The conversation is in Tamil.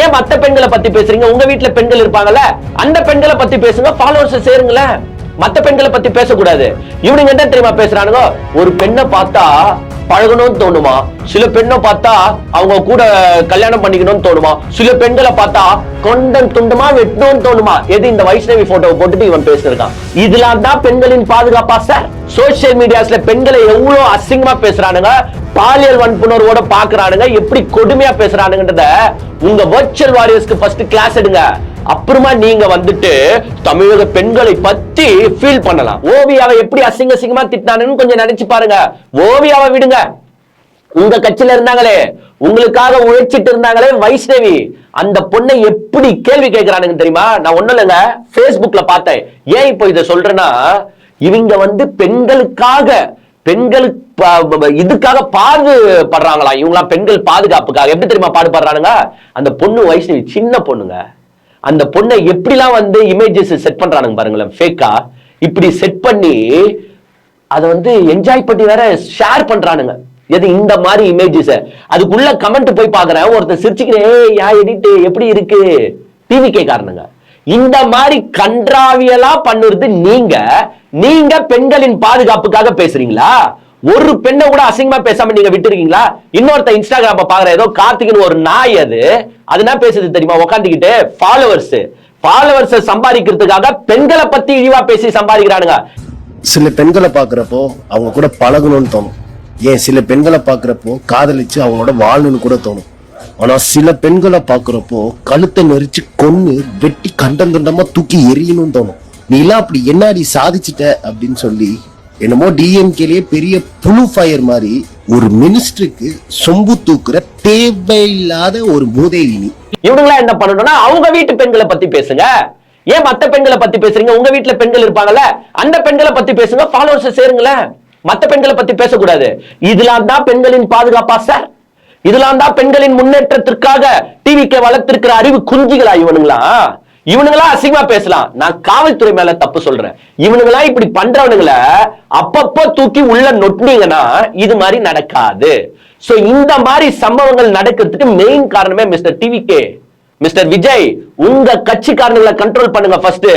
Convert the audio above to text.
ஏன் மத்த பெண்களை பத்தி பேசுறீங்க? உங்க வீட்டுல பெண்கள் இருப்பாங்கல்ல அந்த பெண்களை பத்தி பேசுங்க ஃபாலோவர்ஸ் சேருங்களேன். மத்த பெண்களை பத்தி பேசக்கூடாது. இவனுங்க என்ன தெரியுமா பேசுறானுங்க? ஒரு பெண்ணை பார்த்தா பழகணும்னு தோணுமா? சில பெண்ணை பார்த்தா அவங்க கூட கல்யாணம் பண்ணிக்கணும்னு தோணுமா? சில பெண்களை பார்த்தா கொண்டன் துண்டமா வெட்டணும்னு தோணுமா? எது இந்த வைஷ்ணவி போட்டோவை போட்டுட்டு இவன் பேசிருக்கான்? இதெல்லாம் தான் பெண்களின் பாதுகாப்பா சார் சோசியல் மீடியாஸ்ல பெண்களை எவ்வளவு அசிங்கமா பேசுறானுங்க? பாலியல் வன்புணர்வோட பாக்குறானுங்க எப்படி கொடுமையா பேசுறானுங்கன்றத உங்க வர்ச்சுவல் வாரியர்ஸ்க்கு ஃபர்ஸ்ட் கிளாஸ் எடுங்க. அப்புறமா நீங்க வந்துட்டு தமிழக பெண்களை பத்தி ஃபீல் பண்ணலாம். ஓவியாவை எப்படி அசிங்க அசிங்கமா திட்டானுன்னு கொஞ்சம் நினைச்சு பாருங்க. ஓவியாவை விடுங்க. உங்க கட்சியில இருந்தாங்களே உங்களுக்காக உழைச்சிட்டு இருந்தாங்களே வைஷ்ணவி. அந்த பொண்ணை எப்படி கேள்வி கேட்கிறானுங்க தெரியுமா? நான் ஒண்ணும் இல்லைங்க பேஸ்புக்ல பார்த்தேன். ஏன் இப்போ இதை சொல்றேன்னா இவங்க வந்து பெண்களுக்காக பெண்களுக்கு இதுக்காக பாடுபடுறாங்களாம் இவங்களாம் பெண்கள் பாதுகாப்புக்காக எப்படி தெரியுமா பாடுபடுறானுங்க? அந்த பொண்ணு வயசு சின்ன பொண்ணுங்க. அந்த பொண்ணை எப்படிலாம் வந்து இமேஜஸ் செட் பண்றானுங்க பாருங்களேன் ஃபேக்கா இப்படி செட் பண்ணி அதை வந்து என்ஜாய் பண்ணி வேற ஷேர் பண்றானுங்க. எது இந்த மாதிரி இமேஜஸ் அதுக்குள்ள கமெண்ட் போய் பாக்குறேன் ஒருத்தர் சிரிச்சுக்கிறேன் ஏன் யா எப்படி இருக்கு? டிவி காரணங்க இந்த மாதிரி கன்றாவியலா பண்ணுறது நீங்க. நீங்க பெண்களின் பாதுகாப்புக்காக பேசுறீங்களா? ஒரு பெண்ணை கூட அசிங்கமா பேசாம நீங்க விட்டுருக்கீங்களா? இன்னொருத்த இன்ஸ்டாகிராம பாக்குற ஏதோ கார்த்திக்னு ஒரு நாய் அது. அது என்ன பேசுது தெரியுமா? உக்காந்துக்கிட்டு. ஃபாலோவர்ஸ் ஃபாலோவர்ஸ் சம்பாதிக்கிறதுக்காக பெண்களை பத்தி இழிவா பேசி சம்பாதிக்கிறானுங்க. சில பெண்களை பாக்குறப்போ அவங்க கூட பழகணும்னு தோணும். ஏன்? சில பெண்களை பாக்குறப்போ காதலிச்சு அவங்களோட வாழணும்னு கூட தோணும். ஆனா சில பெண்களை பாக்குறப்போ கழுத்தை நெரிச்சு கொன்னு வெட்டி கண்டம் கண்டமா தூக்கி எரியணும்னு தோணும். நீ எல்லாம் அப்படி என்னடி சாதிச்சிட்ட அப்படின்னு சொல்லி என்னமோ டிஎம்கேலயே பெரிய புழு ஃபயர் மாதிரி ஒரு மினிஸ்டருக்கு சொம்பு தூக்குற தேவையில்லாத ஒரு மூதேவி இவங்களா என்ன பண்ணணும்னா அவங்க வீட்டு பெண்களை பத்தி பேசுங்க. ஏன் மத்த பெண்களை பத்தி பேசுறீங்க? உங்க வீட்டுல பெண்கள் இருப்பாங்கல்ல அந்த பெண்களை பத்தி பேசுங்க ஃபாலோவர்ஸ் சேருங்களேன். மத்த பெண்களை பத்தி பேசக்கூடாது. இதெல்லாம் தான் பெண்களின் பாதுகாப்பா சார் இதெல்லாம் தான் பெண்களின் முன்னேற்றத்திற்காக டிவிக்கு வளர்த்திருக்கிற அறிவு குஞ்சிகளா இவனுங்களா? இவனுங்களா அசிங்கமா பேசலாம். நான் காவல்துறை மேல தப்பு சொல்றேன். இவனுங்களா இப்படி பண்றவனுங்கள அப்பப்போ தூக்கி உள்ள நொட்டினீங்கன்னா இது மாதிரி நடக்காது. சோ இந்த மாதிரி சம்பவங்கள் நடக்கிறதுக்கு மெயின் காரணமே மிஸ்டர் டிவிகே மிஸ்டர் விஜய் உங்க கட்சிக்காரங்களை கண்ட்ரோல் பண்ணுங்க ஃபர்ஸ்ட்